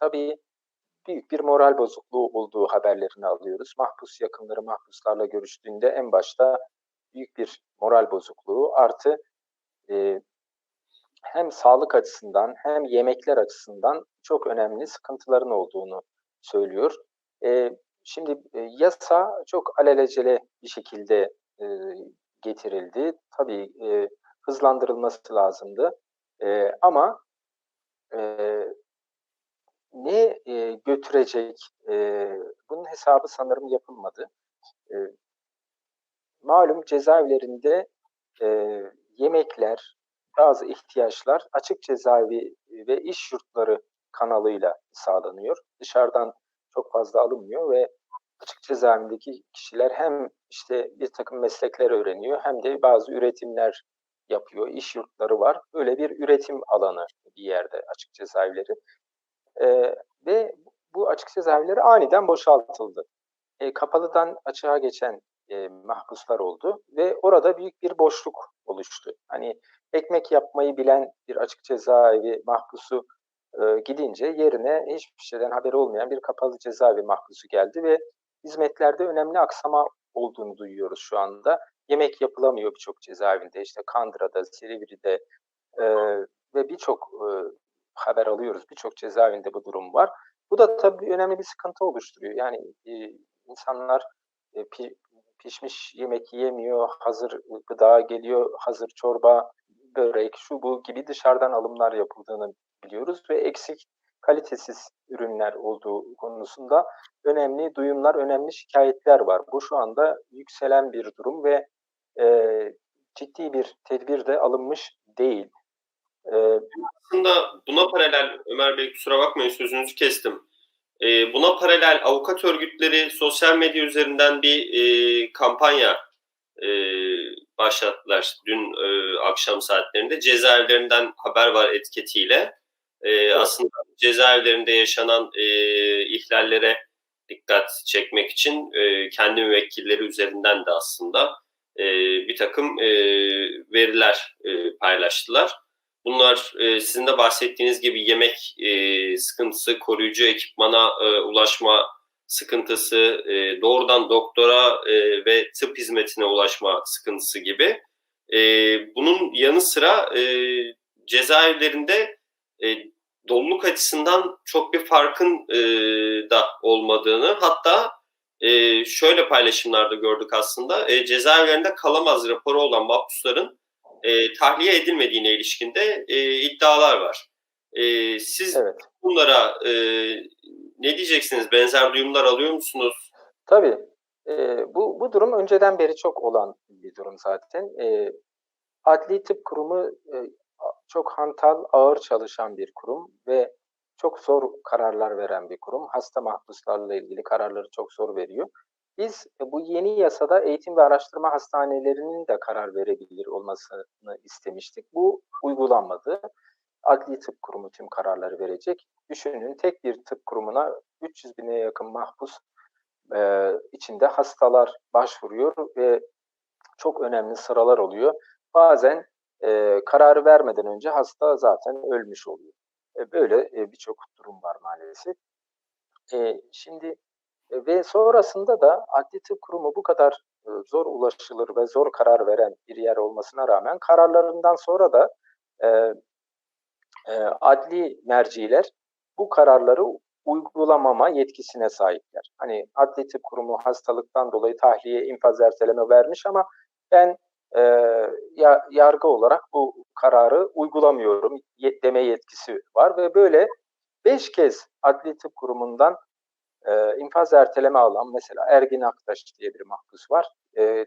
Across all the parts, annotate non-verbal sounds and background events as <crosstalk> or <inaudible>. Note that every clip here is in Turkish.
tabii büyük bir moral bozukluğu olduğu haberlerini alıyoruz. Mahpus yakınları mahpuslarla görüştüğünde en başta büyük bir moral bozukluğu artı e, hem sağlık açısından hem yemekler açısından çok önemli sıkıntıların olduğunu söylüyor. E, şimdi e, yasa çok alelacele bir şekilde e, getirildi. Tabii e, hızlandırılması lazımdı. E, ama e, ne e, götürecek? E, bunun hesabı sanırım yapılmadı. E, malum cezaevlerinde e, yemekler, bazı ihtiyaçlar açık cezaevi ve iş yurtları kanalıyla sağlanıyor. Dışarıdan çok fazla alınmıyor ve açık cezaevindeki kişiler hem işte bir takım meslekler öğreniyor hem de bazı üretimler yapıyor. İş yurtları var. Böyle bir üretim alanı bir yerde açık cezaevleri. Ee, ve bu açık cezaevleri aniden boşaltıldı. E, kapalıdan açığa geçen e, mahpuslar oldu ve orada büyük bir boşluk oluştu. Hani ekmek yapmayı bilen bir açık cezaevi mahpusu e, gidince yerine hiçbir şeyden haberi olmayan bir kapalı cezaevi mahpusu geldi ve hizmetlerde önemli aksama olduğunu duyuyoruz şu anda. Yemek yapılamıyor birçok cezaevinde işte Kandıra'da, Silivri'de e, ve birçok e, haber alıyoruz. Birçok cezaevinde bu durum var. Bu da tabii önemli bir sıkıntı oluşturuyor. Yani e, insanlar e, pi, pişmiş yemek yiyemiyor, hazır gıda geliyor, hazır çorba, börek, şu bu gibi dışarıdan alımlar yapıldığını biliyoruz ve eksik kalitesiz ürünler olduğu konusunda önemli duyumlar, önemli şikayetler var. Bu şu anda yükselen bir durum ve e, ciddi bir tedbir de alınmış değil. E, Aslında buna paralel, Ömer Bey kusura bakmayın sözünüzü kestim. E, buna paralel avukat örgütleri sosyal medya üzerinden bir e, kampanya e, başlattılar dün e, akşam saatlerinde. Cezaevlerinden haber var etiketiyle. E, aslında cezaevlerinde yaşanan e, ihlallere dikkat çekmek için e, kendi müvekkilleri üzerinden de aslında e, bir takım e, veriler e, paylaştılar. Bunlar e, sizin de bahsettiğiniz gibi yemek e, sıkıntısı, koruyucu ekipmana e, ulaşma sıkıntısı, e, doğrudan doktora e, ve tıp hizmetine ulaşma sıkıntısı gibi. E, bunun yanı sıra e, cezaevlerinde e, doluluk açısından çok bir farkın e, da olmadığını hatta e, şöyle paylaşımlarda gördük aslında e, cezaevlerinde kalamaz raporu olan mahpusların e, tahliye edilmediğine ilişkinde e, iddialar var. E, siz evet. bunlara e, ne diyeceksiniz? Benzer duyumlar alıyor musunuz? Tabii. E, bu, bu durum önceden beri çok olan bir durum zaten. E, Adli Tıp Kurumu e, çok hantal, ağır çalışan bir kurum ve çok zor kararlar veren bir kurum. Hasta mahpuslarla ilgili kararları çok zor veriyor. Biz e, bu yeni yasada eğitim ve araştırma hastanelerinin de karar verebilir olmasını istemiştik. Bu uygulanmadı. Adli Tıp Kurumu tüm kararları verecek. Düşünün tek bir tıp kurumuna 300 bine yakın mahpus e, içinde hastalar başvuruyor ve çok önemli sıralar oluyor. Bazen e, kararı vermeden önce hasta zaten ölmüş oluyor. E, böyle e, birçok durum var maalesef. E, şimdi ve sonrasında da adli tıp kurumu bu kadar e, zor ulaşılır ve zor karar veren bir yer olmasına rağmen kararlarından sonra da e, e, adli merciler bu kararları uygulamama yetkisine sahipler. Hani adli tıp kurumu hastalıktan dolayı tahliye, infaz erteleme vermiş ama ben e, ya, yargı olarak bu kararı uygulamıyorum deme yetkisi var ve böyle beş kez adli tıp kurumundan e, infaz erteleme alan mesela Ergin Aktaş diye bir mahpus var. E,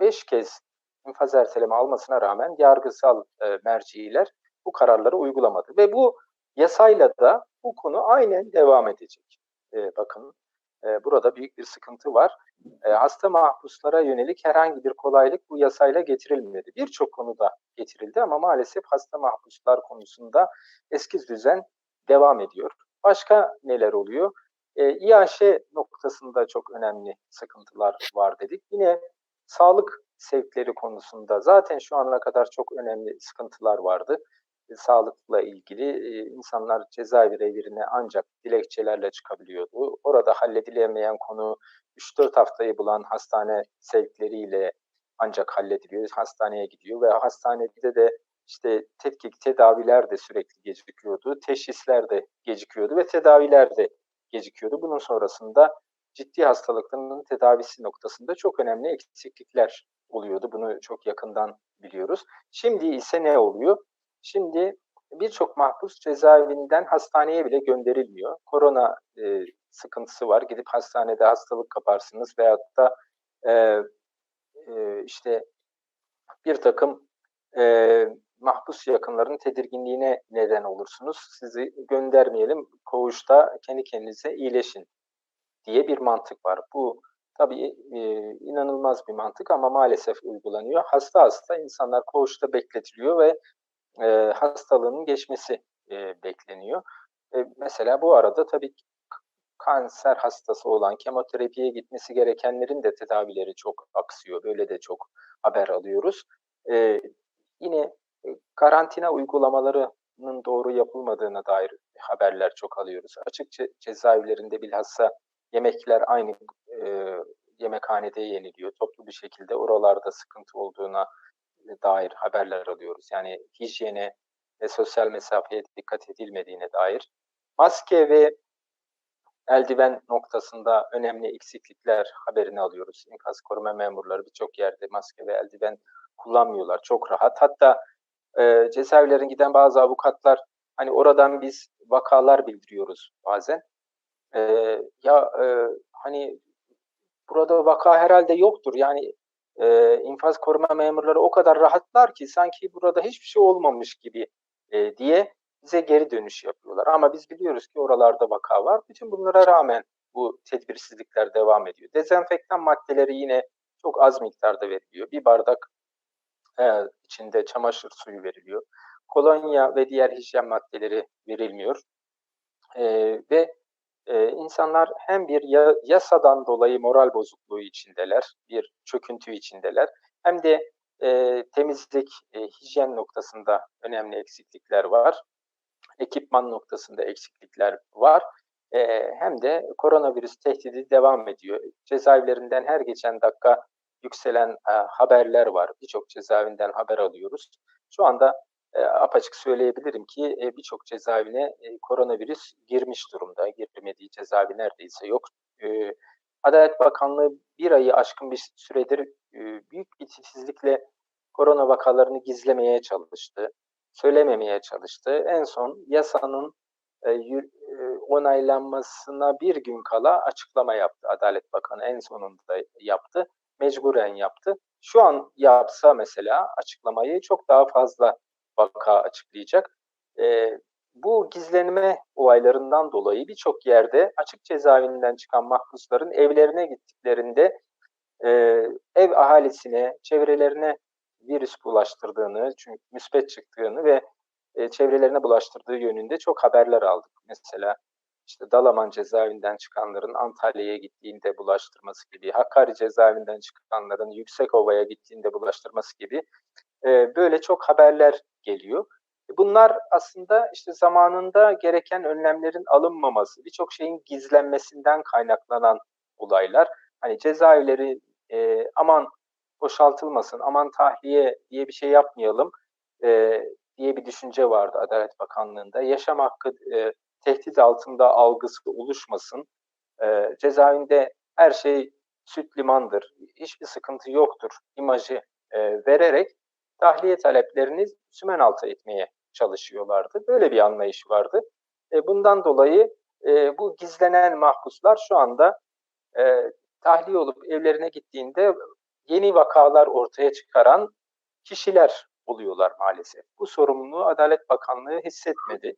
beş kez infaz erteleme almasına rağmen yargısal e, merciler bu kararları uygulamadı ve bu yasayla da bu konu aynen devam edecek. E, bakın e, burada büyük bir sıkıntı var. E, hasta mahpuslara yönelik herhangi bir kolaylık bu yasayla getirilmedi. Birçok konuda getirildi ama maalesef hasta mahpuslar konusunda eski düzen devam ediyor. Başka neler oluyor? E, İAŞ noktasında çok önemli sıkıntılar var dedik. Yine sağlık sevkleri konusunda zaten şu ana kadar çok önemli sıkıntılar vardı. e, sağlıkla ilgili e, insanlar cezaevi revirine ancak dilekçelerle çıkabiliyordu. Orada halledilemeyen konu 3-4 haftayı bulan hastane sevkleriyle ancak hallediliyor. Hastaneye gidiyor ve hastanede de işte tetkik, tedaviler de sürekli gecikiyordu. Teşhisler de gecikiyordu ve tedaviler de gecikiyordu. Bunun sonrasında ciddi hastalıkların tedavisi noktasında çok önemli eksiklikler oluyordu. Bunu çok yakından biliyoruz. Şimdi ise ne oluyor? Şimdi birçok mahpus cezaevinden hastaneye bile gönderilmiyor. Korona e, sıkıntısı var. Gidip hastanede hastalık kaparsınız veyahut da e, e, işte bir takım e, mahpus yakınların tedirginliğine neden olursunuz. Sizi göndermeyelim, koğuşta kendi kendinize iyileşin diye bir mantık var. Bu tabii e, inanılmaz bir mantık ama maalesef uygulanıyor. Hasta hasta insanlar koğuşta bekletiliyor ve e, hastalığının geçmesi e, bekleniyor. E, mesela bu arada tabii kanser hastası olan kemoterapiye gitmesi gerekenlerin de tedavileri çok aksıyor. Böyle de çok haber alıyoruz. E, yine karantina uygulamalarının doğru yapılmadığına dair haberler çok alıyoruz. Açık cezaevlerinde bilhassa yemekler aynı e, yemekhanede yeniliyor. Toplu bir şekilde oralarda sıkıntı olduğuna dair haberler alıyoruz. Yani hijyene ve sosyal mesafeye dikkat edilmediğine dair. Maske ve eldiven noktasında önemli eksiklikler haberini alıyoruz. İnkaz koruma memurları birçok yerde maske ve eldiven kullanmıyorlar. Çok rahat. Hatta e, cezaevlerine giden bazı avukatlar hani oradan biz vakalar bildiriyoruz bazen. E, ya e, hani burada vaka herhalde yoktur. Yani e, infaz koruma memurları o kadar rahatlar ki sanki burada hiçbir şey olmamış gibi e, diye bize geri dönüş yapıyorlar. Ama biz biliyoruz ki oralarda vaka var. Bütün bunlara rağmen bu tedbirsizlikler devam ediyor. Dezenfektan maddeleri yine çok az miktarda veriliyor. Bir bardak e, içinde çamaşır suyu veriliyor. Kolonya ve diğer hijyen maddeleri verilmiyor. E, ve e, insanlar hem bir ya, yasadan dolayı moral bozukluğu içindeler, bir çöküntü içindeler, hem de e, temizlik, e, hijyen noktasında önemli eksiklikler var. Ekipman noktasında eksiklikler var. E, hem de koronavirüs tehdidi devam ediyor. Cezaevlerinden her geçen dakika yükselen e, haberler var. Birçok cezaevinden haber alıyoruz. Şu anda e, apaçık söyleyebilirim ki e, birçok cezaevine e, koronavirüs girmiş durumda. Girmediği cezaevi neredeyse yok. E, Adalet Bakanlığı bir ayı aşkın bir süredir e, büyük bir titizlikle korona vakalarını gizlemeye çalıştı. Söylememeye çalıştı. En son yasanın e, e, onaylanmasına bir gün kala açıklama yaptı. Adalet Bakanı en sonunda yaptı. Mecburen yaptı. Şu an yapsa mesela açıklamayı çok daha fazla vaka açıklayacak. E, bu gizlenme olaylarından dolayı birçok yerde açık cezaevinden çıkan mahpusların evlerine gittiklerinde e, ev ahalisine, çevrelerine virüs bulaştırdığını, çünkü müspet çıktığını ve e, çevrelerine bulaştırdığı yönünde çok haberler aldık. Mesela işte Dalaman cezaevinden çıkanların Antalya'ya gittiğinde bulaştırması gibi, Hakkari cezaevinden çıkanların Yüksekova'ya gittiğinde bulaştırması gibi e, böyle çok haberler geliyor. E, bunlar aslında işte zamanında gereken önlemlerin alınmaması, birçok şeyin gizlenmesinden kaynaklanan olaylar. Hani cezaevleri e, aman boşaltılmasın, aman tahliye diye bir şey yapmayalım e, diye bir düşünce vardı Adalet Bakanlığı'nda. Yaşam hakkı e, tehdit altında algısı oluşmasın. E, cezaevinde her şey süt limandır, hiçbir sıkıntı yoktur imajı e, vererek tahliye taleplerini sümen altı etmeye çalışıyorlardı. Böyle bir anlayış vardı. E, bundan dolayı e, bu gizlenen mahpuslar şu anda e, tahliye olup evlerine gittiğinde yeni vakalar ortaya çıkaran kişiler oluyorlar maalesef. Bu sorumluluğu Adalet Bakanlığı hissetmedi.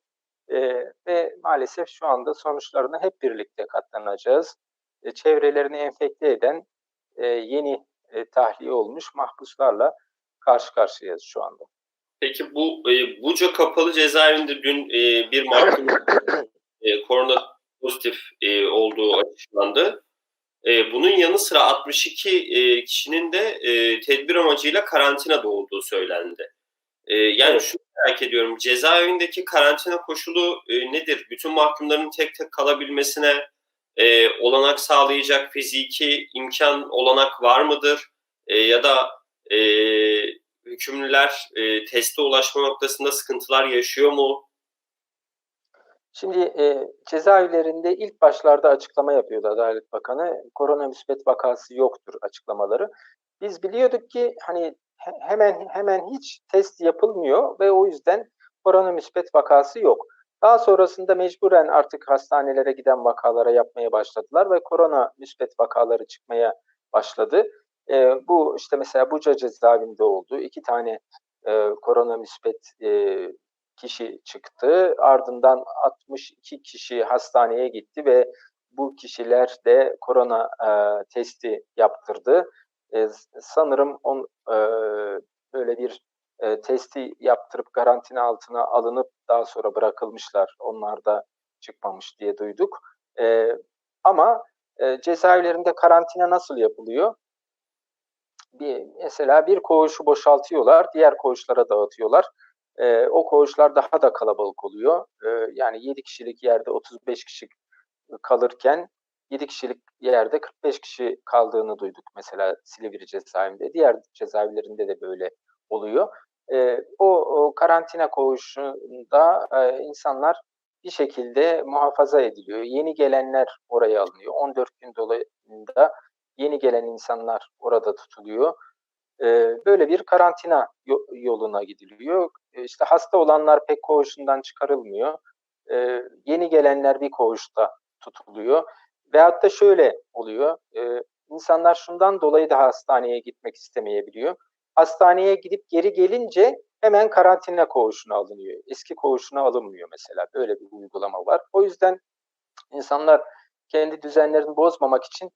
E, ve maalesef şu anda sonuçlarını hep birlikte katlanacağız. E, çevrelerini enfekte eden e, yeni e, tahliye olmuş mahpuslarla karşı karşıyayız şu anda. Peki bu e, Buca Kapalı Cezaevinde dün e, bir mahkum <coughs> e, korona pozitif e, olduğu açıklandı. E, bunun yanı sıra 62 e, kişinin de e, tedbir amacıyla karantinada olduğu söylendi. E, yani evet. şunu merak ediyorum. Cezaevindeki karantina koşulu e, nedir? Bütün mahkumların tek tek kalabilmesine e, olanak sağlayacak fiziki imkan olanak var mıdır? E, ya da e, hükümlüler e, teste ulaşma noktasında sıkıntılar yaşıyor mu? Şimdi e, cezaevlerinde ilk başlarda açıklama yapıyordu Adalet Bakanı. Korona müspet vakası yoktur açıklamaları. Biz biliyorduk ki hani hemen hemen hiç test yapılmıyor ve o yüzden korona müspet vakası yok. Daha sonrasında mecburen artık hastanelere giden vakalara yapmaya başladılar ve korona müspet vakaları çıkmaya başladı. E, bu işte mesela Buca cezaevinde oldu. İki tane e, korona müspet e, kişi çıktı. Ardından 62 kişi hastaneye gitti ve bu kişiler de korona e, testi yaptırdı. E, sanırım on, e, böyle bir e, testi yaptırıp karantina altına alınıp daha sonra bırakılmışlar. Onlar da çıkmamış diye duyduk. E, ama e, cezaevlerinde karantina nasıl yapılıyor? Bir, mesela bir koğuşu boşaltıyorlar, diğer koğuşlara dağıtıyorlar. E, o koğuşlar daha da kalabalık oluyor. E, yani 7 kişilik yerde 35 kişi kalırken 7 kişilik yerde 45 kişi kaldığını duyduk mesela Silivri cezaevinde. Diğer cezaevlerinde de böyle oluyor. E, o, o karantina koğuşunda e, insanlar bir şekilde muhafaza ediliyor. Yeni gelenler oraya alınıyor. 14 gün dolayında yeni gelen insanlar orada tutuluyor. E, böyle bir karantina yoluna gidiliyor. E, işte hasta olanlar pek koğuşundan çıkarılmıyor. E, yeni gelenler bir koğuşta tutuluyor. Veyahut da şöyle oluyor. E, insanlar şundan dolayı da hastaneye gitmek istemeyebiliyor. Hastaneye gidip geri gelince hemen karantina koğuşuna alınıyor. Eski koğuşuna alınmıyor mesela. Böyle bir uygulama var. O yüzden insanlar kendi düzenlerini bozmamak için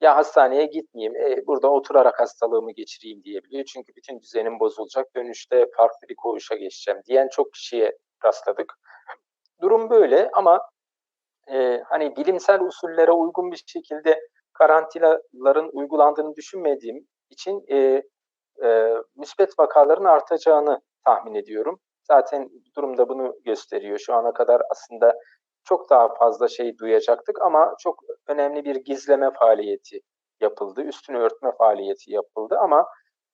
ya hastaneye gitmeyeyim, e, burada oturarak hastalığımı geçireyim diyebiliyor. Çünkü bütün düzenim bozulacak, dönüşte farklı bir koğuşa geçeceğim diyen çok kişiye rastladık. Durum böyle ama e, hani bilimsel usullere uygun bir şekilde karantinaların uygulandığını düşünmediğim için e, e, müspet vakaların artacağını tahmin ediyorum. Zaten durumda bunu gösteriyor. Şu ana kadar aslında çok daha fazla şey duyacaktık ama çok önemli bir gizleme faaliyeti yapıldı. Üstünü örtme faaliyeti yapıldı ama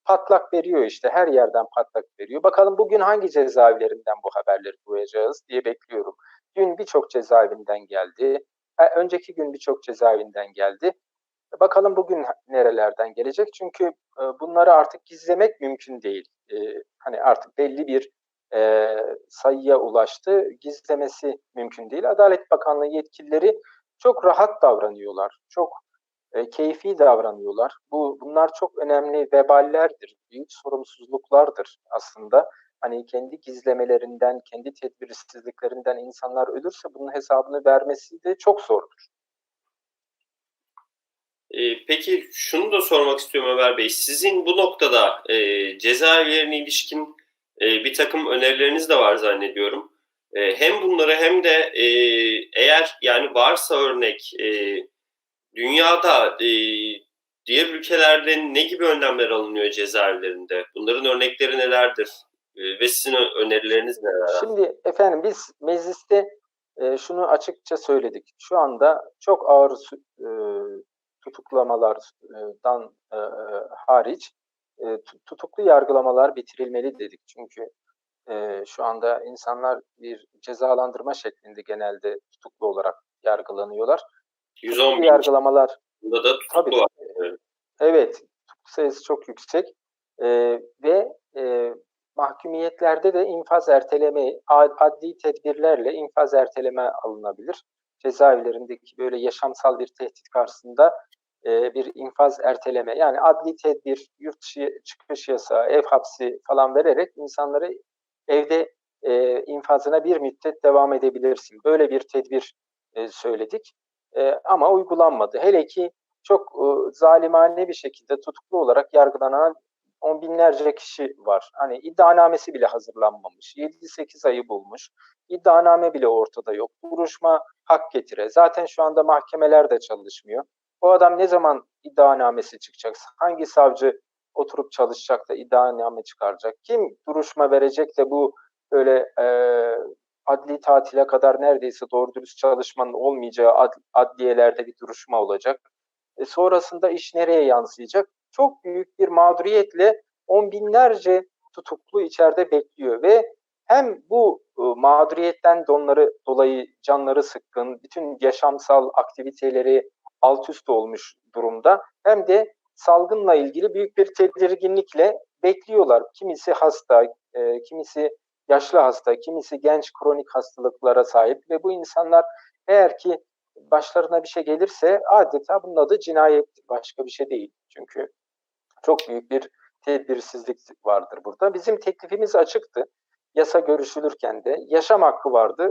patlak veriyor işte her yerden patlak veriyor. Bakalım bugün hangi cezaevlerinden bu haberleri duyacağız diye bekliyorum. Dün birçok cezaevinden geldi. Önceki gün birçok cezaevinden geldi. Bakalım bugün nerelerden gelecek? Çünkü e, bunları artık gizlemek mümkün değil. E, hani artık belli bir e, sayıya ulaştı. Gizlemesi mümkün değil. Adalet Bakanlığı yetkilileri çok rahat davranıyorlar. Çok e, keyfi davranıyorlar. Bu bunlar çok önemli veballerdir. Büyük sorumsuzluklardır aslında. Hani kendi gizlemelerinden, kendi tedbirsizliklerinden insanlar ölürse bunun hesabını vermesi de çok zordur. E, peki şunu da sormak istiyorum Ömer Bey. Sizin bu noktada e, cezaevlerine ilişkin e, bir takım önerileriniz de var zannediyorum. E, hem bunları hem de e, eğer yani varsa örnek e, dünyada e, diğer ülkelerde ne gibi önlemler alınıyor cezaevlerinde? Bunların örnekleri nelerdir? E, ve sizin önerileriniz neler? Şimdi efendim biz mecliste e, şunu açıkça söyledik. Şu anda çok ağır e, tutuklamalardan e, hariç e, tutuklu yargılamalar bitirilmeli dedik. Çünkü e, şu anda insanlar bir cezalandırma şeklinde genelde tutuklu olarak yargılanıyorlar. 110 yargılamalar Bunda da tutuklu tabii, var. Evet, tutuklu sayısı çok yüksek e, ve e, mahkumiyetlerde de infaz erteleme, adli tedbirlerle infaz erteleme alınabilir. Cezaevlerindeki böyle yaşamsal bir tehdit karşısında e, bir infaz erteleme yani adli tedbir, yurt dışı çıkış yasağı, ev hapsi falan vererek insanları evde e, infazına bir müddet devam edebilirsin. Böyle bir tedbir e, söyledik e, ama uygulanmadı. Hele ki çok e, zalimane bir şekilde tutuklu olarak yargılanan on binlerce kişi var. Hani iddianamesi bile hazırlanmamış. 7-8 ayı bulmuş. İddianame bile ortada yok. Duruşma hak getire. Zaten şu anda mahkemeler de çalışmıyor. O adam ne zaman iddianamesi çıkacak? Hangi savcı oturup çalışacak da iddianame çıkaracak? Kim duruşma verecek de bu böyle e, adli tatile kadar neredeyse doğru dürüst çalışmanın olmayacağı ad, adliyelerde bir duruşma olacak. E, sonrasında iş nereye yansıyacak? Çok büyük bir mağduriyetle on binlerce tutuklu içeride bekliyor ve hem bu e, mağduriyetten donları dolayı canları sıkkın, bütün yaşamsal aktiviteleri alt üst olmuş durumda hem de salgınla ilgili büyük bir tedirginlikle bekliyorlar. Kimisi hasta, e, kimisi yaşlı hasta, kimisi genç kronik hastalıklara sahip ve bu insanlar eğer ki başlarına bir şey gelirse adeta bunun adı cinayet başka bir şey değil. Çünkü çok büyük bir tedbirsizlik vardır burada. Bizim teklifimiz açıktı. Yasa görüşülürken de yaşam hakkı vardı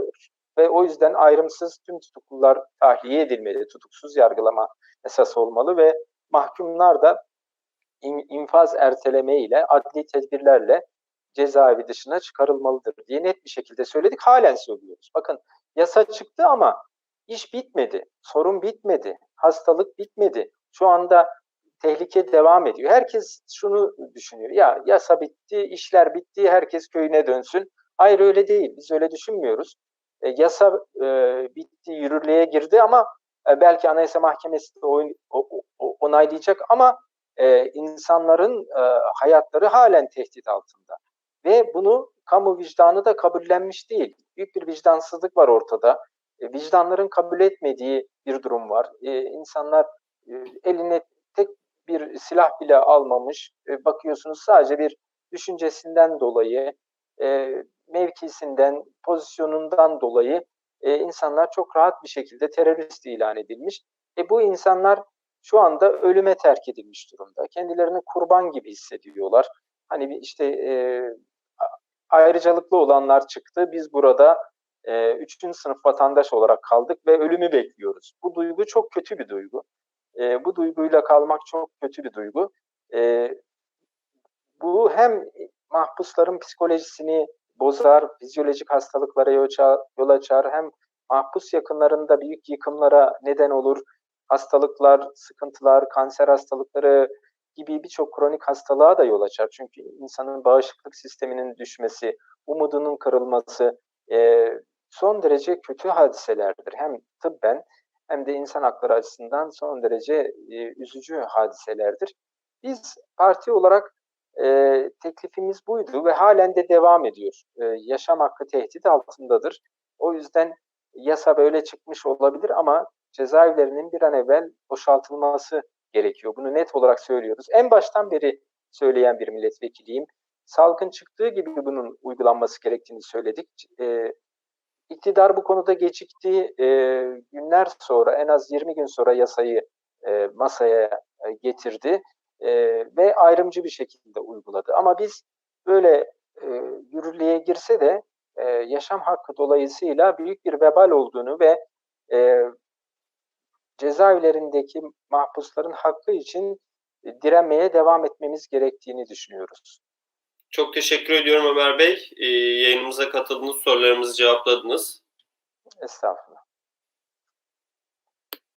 ve o yüzden ayrımsız tüm tutuklular tahliye edilmeli. Tutuksuz yargılama esas olmalı ve mahkumlar da infaz erteleme ile adli tedbirlerle cezaevi dışına çıkarılmalıdır diye net bir şekilde söyledik. Halen söylüyoruz. Bakın yasa çıktı ama iş bitmedi. Sorun bitmedi. Hastalık bitmedi. Şu anda tehlike devam ediyor. Herkes şunu düşünüyor. Ya yasa bitti, işler bitti, herkes köyüne dönsün. Hayır öyle değil. Biz öyle düşünmüyoruz. E, yasa e, bitti, yürürlüğe girdi ama e, belki Anayasa Mahkemesi de o, o, o, onaylayacak ama e, insanların e, hayatları halen tehdit altında. Ve bunu kamu vicdanı da kabullenmiş değil. Büyük bir vicdansızlık var ortada. E, vicdanların kabul etmediği bir durum var. E, insanlar e, eline bir silah bile almamış. E, bakıyorsunuz sadece bir düşüncesinden dolayı, e, mevkisinden, pozisyonundan dolayı e, insanlar çok rahat bir şekilde terörist ilan edilmiş. E, bu insanlar şu anda ölüme terk edilmiş durumda. Kendilerini kurban gibi hissediyorlar. Hani işte e, ayrıcalıklı olanlar çıktı. Biz burada e, üçüncü sınıf vatandaş olarak kaldık ve ölümü bekliyoruz. Bu duygu çok kötü bir duygu. E, bu duyguyla kalmak çok kötü bir duygu. E, bu hem mahpusların psikolojisini bozar, fizyolojik hastalıklara yol açar, hem mahpus yakınlarında büyük yıkımlara neden olur. Hastalıklar, sıkıntılar, kanser hastalıkları gibi birçok kronik hastalığa da yol açar. Çünkü insanın bağışıklık sisteminin düşmesi, umudunun kırılması e, son derece kötü hadiselerdir. Hem tıbben hem de insan hakları açısından son derece e, üzücü hadiselerdir. Biz parti olarak e, teklifimiz buydu ve halen de devam ediyor. E, yaşam hakkı tehdit altındadır. O yüzden yasa böyle çıkmış olabilir ama cezaevlerinin bir an evvel boşaltılması gerekiyor. Bunu net olarak söylüyoruz. En baştan beri söyleyen bir milletvekiliyim. Salgın çıktığı gibi bunun uygulanması gerektiğini söyledik. E, iktidar bu konuda gecikti. E, günler sonra, en az 20 gün sonra yasayı e, masaya e, getirdi e, ve ayrımcı bir şekilde uyguladı. Ama biz böyle e, yürürlüğe girse de e, yaşam hakkı dolayısıyla büyük bir vebal olduğunu ve e, cezaevlerindeki mahpusların hakkı için e, direnmeye devam etmemiz gerektiğini düşünüyoruz. Çok teşekkür ediyorum Ömer Bey. Ee, yayınımıza katıldınız, sorularımızı cevapladınız. Estağfurullah.